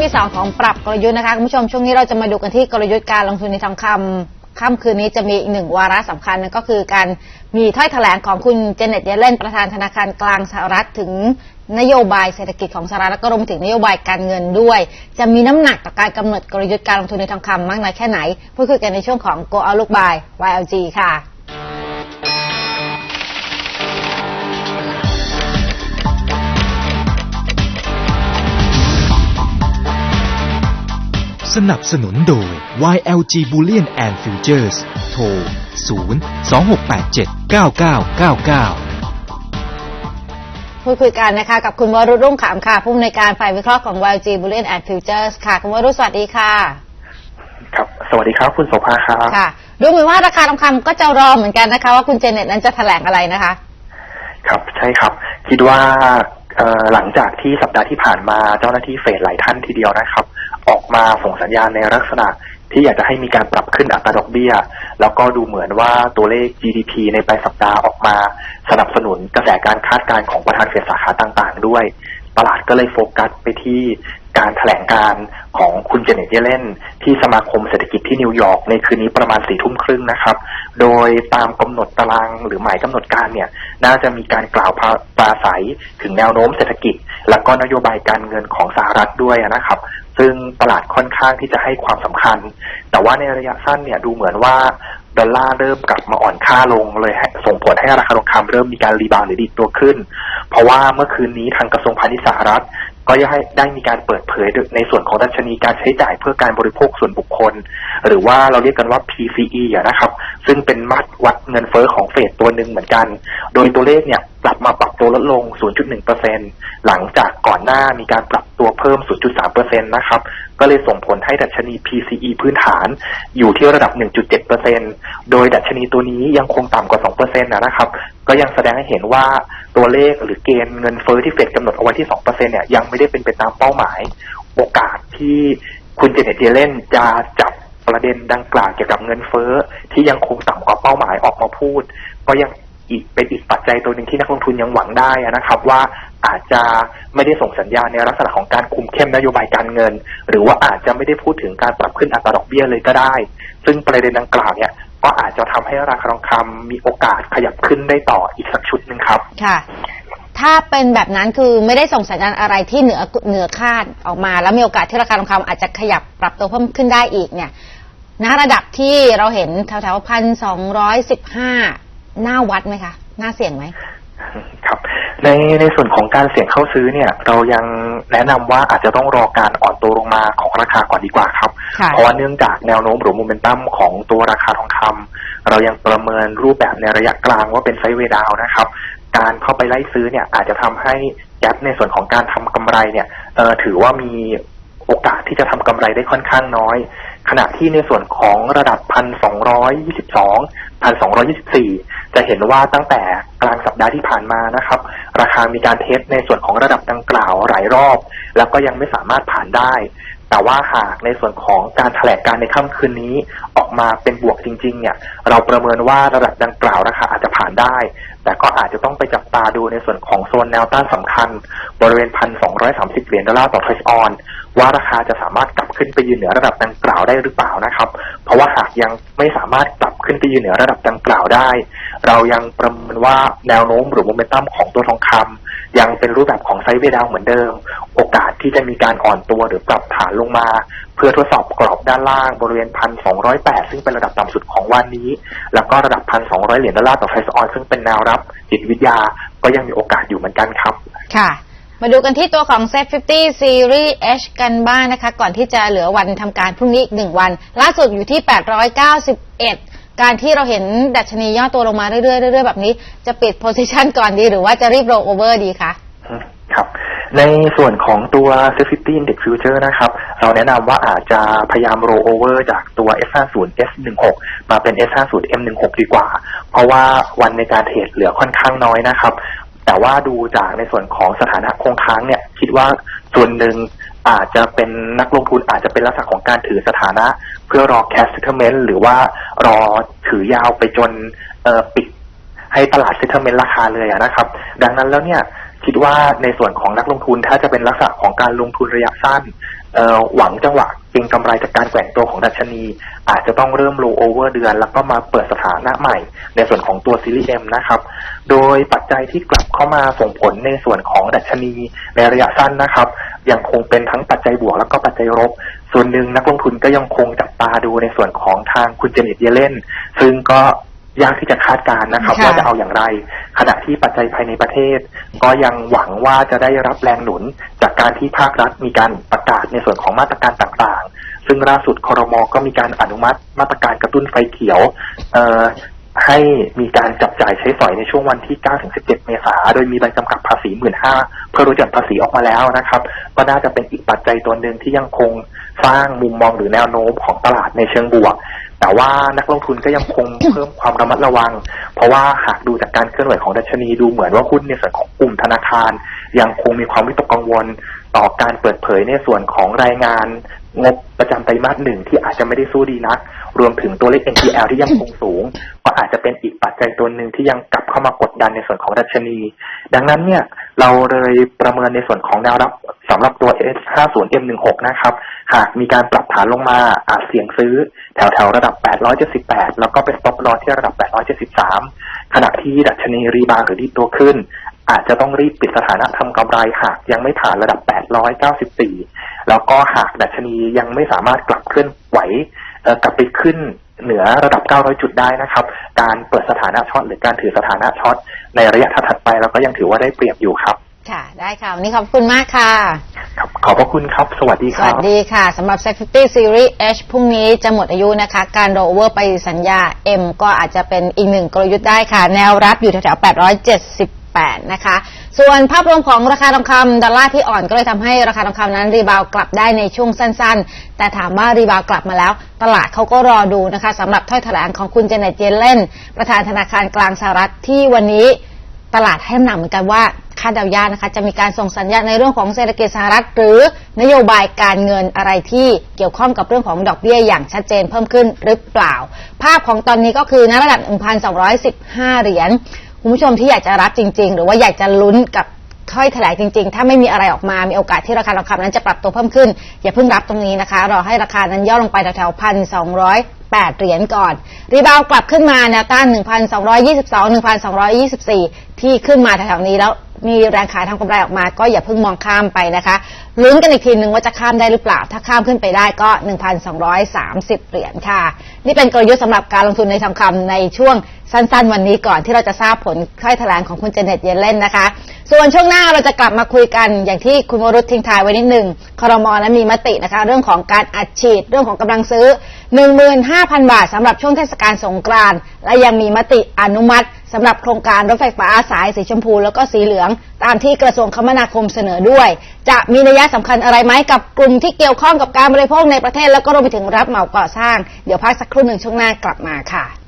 วงที่ 2 ของปรับกลยุทธ์นะคะคุณผู้ชมช่วงนี้เราจะมาดูกันที่กลยุทธ์การลงทุนในทองคำค่ำคืนนี้จะมีอีกหนึ่งวาระสำคัญนั่นก็คือการมีถ้อยแถลงของคุณเจเน็ตเยเลนประธานธนาคารกลางสหรัฐถึงนโยบายเศรษฐกิจของสหรัฐแล้วก็รวมถึงนโยบายการเงินด้วย จะมีน้ำหนักต่อการกำหนดกลยุทธ์การลงทุนในทองคำมากน้อยแค่ไหนพูดคุยกันในช่วงของ Go Out Look by YLG ค่ะ สนับสนุนโดย YLG Bullion and Futures โทร 0 2 6 8 7 9 9 9 9พูดคุยกันนะคะกับคุณวรุษรุ่งขามค่ะ ผู้อำนวยการฝ่ายวิเคราะห์ของ YLG Bullion and Futures ค่ะ คุณวรุษสวัสดีค่ะ ครับ สวัสดีครับ คุณโสภาครับค่ะ ดูเหมือนว่าราคาทองคำก็จะรอเหมือนกันนะคะ ว่าคุณเจเน็ตนั้นจะแถลงอะไรนะคะ ครับใช่ครับ คิดว่าเอ่อหลังจากที่สัปดาห์ที่ผ่านมาเจ้าหน้าที่เฟดหลายท่านทีเดียวนะครับ ออกมาส่งสัญญาณในลักษณะที่อยากจะให้มีการปรับขึ้นอัตราดอกเบี้ย แล้วก็ดูเหมือนว่าตัวเลข GDP ในปลายสัปดาห์ออกมา สนับสนุนกระแสการคาดการณ์ของประธานเฟดสาขาต่างๆ ด้วย ตลาดก็เลยโฟกัสไปที่การแถลงการของคุณเจเน็ตเยเลนที่สมาคมเศรษฐกิจที่นิวยอร์กในคืนนี้ประมาณสี่ทุ่มครึ่งนะครับ โดยตามกำหนดตารางหรือหมายกำหนดการเนี่ย น่าจะมีการกล่าวปราศัยถึงแนวโน้มเศรษฐกิจ แล้วก็นโยบายการเงินของสหรัฐด้วยนะครับ ซึ่งตลาดค่อนข้างที่จะให้ความสำคัญ แต่ว่าในระยะสั้นเนี่ยดูเหมือนว่าดอลลาร์เริ่มกลับมาอ่อนค่าลงเลยส่งผลให้ราคาทองคำเริ่มมีการรีบาวด์หรือดีตัวขึ้น เพราะว่าเมื่อคืนนี้ทางกระทรวงพาณิชย์สหรัฐ ก็ยังได้มีการเปิดเผยในส่วนของดัชนีการใช้จ่ายเพื่อการบริโภคส่วนบุคคล หรือว่าเราเรียกกันว่า PCE อะนะครับ ซึ่งเป็นมัดวัดเงินเฟ้อของเฟดตัวหนึ่งเหมือนกัน โดยตัวเลขเนี่ย ปรับมาปรับตัวลดลง 0.1%หลังจากก่อนหน้ามีการปรับตัวเพิ่ม 0.3%นะครับ ก็เลยส่งผลให้ดัชนี PCE พื้นฐานอยู่ที่ระดับ 1.7%โดยดัชนีตัวนี้ยังคงต่ำกว่า 2%นะครับ ก็ยังแสดงให้เห็นว่าตัวเลขหรือเกณฑ์เงินเฟ้อที่เฟดกำหนดเอาไว้ที่ 2%เนี่ยยังไม่ได้เป็นไปตามเป้าหมาย โอกาสที่คุณเจเน็ตเยเลนจะจับประเด็นดังกล่าวเกี่ยวกับเงินเฟ้อที่ยังคงต่ำกว่าเป้าหมายออกมาพูด ก็ยัง อีกเป็นอีกปัจจัยตัวหนึ่งที่นักลงทุนยังหวังได้นะครับ ว่าอาจจะไม่ได้ส่งสัญญาณในลักษณะของการคุมเข้มนโยบายการเงิน หรือว่าอาจจะไม่ได้พูดถึงการปรับขึ้นอัตราดอกเบี้ยเลยก็ได้ ซึ่งประเด็นดังกล่าวเนี่ยก็อาจจะทำให้ราคาทองคำมีโอกาสขยับขึ้นได้ต่ออีกสักชุดหนึ่งครับค่ะถ้าเป็นแบบนั้นคือไม่ได้ส่งสัญญาณอะไรที่เหนือเหนือคาดออกมา แล้วมีโอกาสที่ราคาทองคำอาจจะขยับปรับตัวเพิ่มขึ้นได้อีกเนี่ยณระดับที่เราเห็นแถวๆพันสองร้อยสิบห้า หน้าวัดไหมคะหน้าเสี่ยงไหมครับ ในในส่วนของการเสี่ยงเข้าซื้อเนี่ย เรายังแนะนำว่าอาจจะต้องรอการอ่อนตัวลงมาของราคาก่อนดีกว่าครับค่ะเพราะว่าเนื่องจากแนวโน้มหรือโมเมนตัมของตัวราคาทองคำเรายังประเมินรูปแบบในระยะกลางว่าเป็นไซด์เวย์ดาวน์นะครับการเข้าไปไล่ซื้อเนี่ยอาจจะทำให้แกปในส่วนของการทำกำไรเนี่ยเอ่อถือว่ามีโอกาสที่จะทำกำไรได้ค่อนข้างน้อย ขณะที่ในส่วนของระดับพันสองร้อยยี่สิบสอง พันสองร้อยี่สิบสี่จะเห็นว่าตั้งแต่กลางสัปดาห์ที่ผ่านมานะครับ ราคามีการเทสในส่วนของระดับดังกล่าวหลายรอบ แล้วก็ยังไม่สามารถผ่านได้ แต่ว่าหากในส่วนของการแถลงการในค่ำคืนนี้ออกมาเป็นบวกจริงๆ เนี่ย เราประเมินว่าระดับดังกล่าวราคาอาจจะผ่านได้ แต่ก็อาจจะต้องไปจับตาดูในส่วนของโซนแนวต้านสำคัญ บริเวณพันสองร้อยสามสิบเหรียญดอลลาร์ต่อทรอยออนว่าราคาจะสามารถกลับขึ้นไปยืนเหนือระดับดังกล่าวได้หรือเปล่านะครับ เพราะว่าหากยังไม่สามารถกลับขึ้นไปยืนเหนือระดับดังกล่าวได้ เรายังประเมินว่าแนวโน้มหรือโมเมนตัมของตัวทองคำ ยังเป็นรูปแบบของไซด์เวดาวเหมือนเดิม โอกาสที่จะมีการอ่อนตัวหรือปรับฐานลงมา เพื่อทดสอบกรอบด้านล่างบริเวณพันสองร้อยแปดซึ่งเป็นระดับต่ำสุดของวันนี้ แล้วก็ระดับพันสองร้อยเหรียญดอลลาร์ต่อไทรออนซึ่งเป็นแนวรับจิตวิทยาก็ยังมีโอกาสอยู่เหมือนกันครับ ค่ะ มาดูกันที่ตัวของ Set 50 Series H กันบ้างนะคะ ก่อนที่จะเหลือวันทำการพรุ่งนี้อีกหนึ่งวัน ล่าสุดอยู่ที่ 891 การที่เราเห็นดัชนีย่อตัวลงมาเรื่อยๆเรื่อยๆแบบนี้จะปิด position ก่อนดีหรือว่าจะรีบ roll over ดีคะครับในส่วนของตัว Safety Index Future นะครับ เราแนะนำว่าอาจจะพยายาม roll over จากตัว S50 S16 มาเป็น S50 M16 ดีกว่า เพราะว่าวันในการเทรดเหลือค่อนข้างน้อยนะครับ แต่ว่าดูจากในส่วนของสถานะคงค้างเนี่ย คิดว่าส่วนหนึ่ง อาจจะเป็นนักลงทุนอาจจะเป็นลักษณะของการถือสถานะ เพื่อรอแคสเซทเมนต์หรือว่ารอถือยาวไปจนเปิดให้ตลาดเซทเมนต์ราคาเลยนะครับ ดังนั้นแล้วเนี่ยคิดว่าในส่วนของนักลงทุนถ้าจะเป็นลักษณะของการลงทุนระยะสั้นหวังจังหวะ เก็นกำไรจากการแกว่งตัวของดัชนี อาจจะต้องเริ่มโลโอเวอร์เดือน แล้วก็มาเปิดสถานะใหม่ ในส่วนของตัวซีรีส์เอ็มนะครับ โดยปัจจัยที่กลับเข้ามาส่งผลในส่วนของดัชนีในระยะสั้นนะครับ ยังคงเป็นทั้งปัจจัยบวกแล้วก็ปัจจัยลบ ส่วนหนึ่งนักลงทุนก็ยังคงจับตาดูในส่วนของทางคุณเจเน็ตเยเลนซึ่งก็ ยากที่จะคาดการณ์นะครับ ค่ะ ว่าจะเอาอย่างไร ขณะที่ปัจจัยภายในประเทศ ก็ยังหวังว่าจะได้รับแรงหนุน จากการที่ภาครัฐมีการประกาศในส่วนของมาตรการต่างๆ ซึ่งล่าสุดคอรมอก็มีการอนุมัติมาตรการกระตุ้นไฟเขียวเอ่อให้มีการจับจ่ายใช้สอยในช่วงวันที่ 9-17 เมษาโดยมีใบกำกับภาษี 15,000เพื่อรู้จักภาษีออกมาแล้วนะครับ ก็น่าจะเป็นอีกปัจจัยตัวหนึ่งที่ยังคงสร้างมุมมองหรือแนวโน้มของตลาดในเชิงบวก แต่ว่านักลงทุนก็ยังคงเพิ่มความระมัดระวัง เพราะว่าหากดูจากการเคลื่อนไหวของดัชนีดูเหมือนว่าหุ้นในส่วนของกลุ่มธนาคาร ยังคงมีความวิตกกังวล ต่อการเปิดเผยในส่วนของรายงานงบประจำไตรมาสหนึ่งที่อาจจะไม่ได้สู้ดีนัก รวมถึงตัวเลข NPL ที่ยังคงสูง ก็อาจจะเป็นอีกปัจจัยตัวหนึ่งที่ยังกลับเข้ามากดดันในส่วนของดัชนี ดังนั้นเนี่ยเราเลยประเมินในส่วนของแนวรับสำหรับตัว S50M16 นะครับ หากมีการปรับฐานลงมาอาจเสี่ยงซื้อแถวแถวๆระดับ 878 แล้วก็เป็น stop loss ที่ระดับ 873 ขณะที่ดัชนีรีบาหรือดีตัวขึ้น อาจจะต้องรีบปิดสถานะทำกำไรหากยังไม่ผ่านระดับ 894 แล้วก็หากดัชนียังไม่สามารถกลับเคลื่อนไหว กลับไปขึ้นเหนือระดับ 900 จุดได้นะครับ การเปิดสถานะช็อตหรือการถือสถานะช็อตในระยะถัดๆไปเราก็ยังถือว่าได้เปรียบอยู่ครับ ค่ะ ได้ค่ะ วันนี้ขอบคุณมากค่ะครับขอบพระคุณครับ สวัสดีสครัวับสดีค่ะ สำหรับ Safety Series H พรุ่งนี้จะหมดอายุนะคะ การโรเวอร์ไปสัญญา M ก็อาจจะเป็นอีกหนึ่งกลยุทธ์ได้ค่ะ แนวรับอยู่แถวๆ 878นะคะ ส่วนภาพรวมของราคาทองคำดอลลาร์ที่อ่อนก็เลยทำให้ราคาทองคำนั้นรีบาวกลับได้ในช่วงสั้นๆ แต่ถามว่ารีบาวกลับมาแล้ว ตลาดเขาก็รอดูนะคะสำหรับถ้อยแถลงของคุณเจเน็ตเยเลนประธานธนาคารกลางสหรัฐที่วันนี้ตลาดให้น้ำหนักเหมือนกันว่าคาดเดายากนะคะจะมีการส่งสัญญาณในเรื่องของเศรษฐกิจสหรัฐ หรือนโยบายการเงินอะไรที่เกี่ยวข้องกับเรื่องของดอกเบี้ยอย่างชัดเจนเพิ่มขึ้นหรือเปล่า ภาพของตอนนี้ก็คือณระดับ 1,215 เหรียญ คุณผู้ชมที่อยากจะรับจริง ๆ หรือว่าอยากจะลุ้นกับถ้อยแถลงจริง ๆ ถ้าไม่มีอะไรออกมา มีโอกาสที่ราคาทองคำนั้นจะปรับตัวเพิ่มขึ้น อย่าเพิ่งรับตรงนี้นะคะ รอให้ราคานั้นย่อลงไปแถวๆพันสองร้อยแปดเหรียญก่อน รีบาวกลับขึ้นมาแนวต้าน 1,222 1,224 ที่ขึ้นมาแถวๆนี้แล้ว มีแรงขายทำกำไรออกมา ก็อย่าเพิ่งมองข้ามไปนะคะลุ้นกันอีกทีนึงว่าจะข้ามได้หรือเปล่า ถ้าข้ามขึ้นไปได้ก็ 1,230 เหรียญค่ะ นี่เป็นกลยุทธ์สำหรับการลงทุนในทองคำในช่วงสั้นๆ วันนี้ก่อนที่เราจะทราบผลค่อยแถลงของคุณเจเน็ตเยเลนนะคะ ส่วนช่วงหน้าเราจะกลับมาคุยกันอย่างที่คุณวรุษทิ้งทายไว้นิดหนึ่งคอรมอนั้นมีมตินะคะ เรื่องของการอัดฉีดเรื่องของกำลังซื้อ 15,000 บาทสำหรับช่วงเทศกาลสงกรานต์และยังมีมติอนุมัติ สำหรับโครงการรถไฟฟ้าสายสีชมพู แล้วก็สีเหลือง ตามที่กระทรวงคมนาคมเสนอด้วย จะมีนัยสำคัญอะไรไหมกับกลุ่มที่เกี่ยวข้องกับการบริโภคในประเทศแล้วก็รวมไปถึงรับเหมาก่อสร้าง เดี๋ยวพักสักครู่หนึ่งช่วงหน้ากลับมาค่ะ